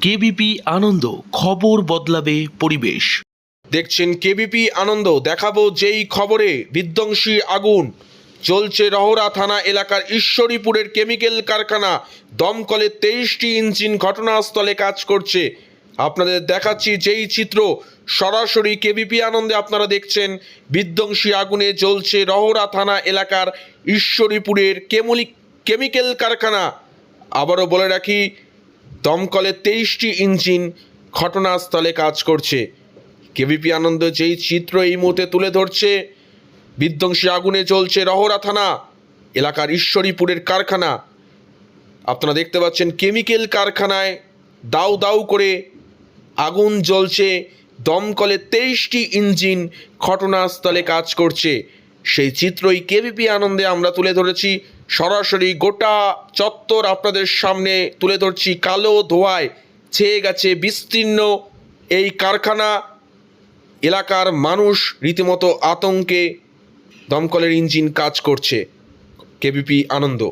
KBP আনন্দ খবর বদলাবে পরিবেশ। দেখছেন কেবিপি আনন্দ, দেখাবো যেই খবরে, বিধ্বংসী আগুন। চলছে রহরা থানা এলাকার ঈশ্বরীপুরের কেমিক্যাল কারখানা, দমকলে তেইশটি ইঞ্জিন ঘটনাস্থলে কাজ করছে। আপনাদের দেখাচ্ছি যেই চিত্র, সরাসরি কেবিপি আনন্দে আপনারা দেখছেন, বিধ্বংসী আগুনে জ্বলছে রহরা থানা এলাকার ঈশ্বরীপুরের কেমলি, কেমিক্যাল কারখানা। আবারও বলে রাখি দমকলে তেইশটি ইঞ্জিন ঘটনাস্থলে কাজ করছে। কেবিপি আনন্দ যেই চিত্র এই মুহূর্তে তুলে ধরছে, বিধ্বংসী আগুনে চলছে রহরা থানা, এলাকার ঈশ্বরীপুরের কারখানা। আপনারা দেখতে পাচ্ছেন কেমিক্যাল কারখানায় দাউ দাউ করে আগুন জ্বলছে দমকলে তেইশটি ইঞ্জিন ঘটনাস্থলে কাজ করছে। সেই চিত্রই কেবিপি আনন্দে আমরা তুলে ধরেছি। সরাসরি গোটা চত্বর আপনাদের সামনে তুলে ধরছি। কালো ধোয়ায় ছেয়ে গেছে বিস্তীর্ণ এই কারখানা। এলাকার মানুষ রীতিমতো আতঙ্কে দমকলের ইঞ্জিন কাজ করছে। কেবিপি আনন্দ।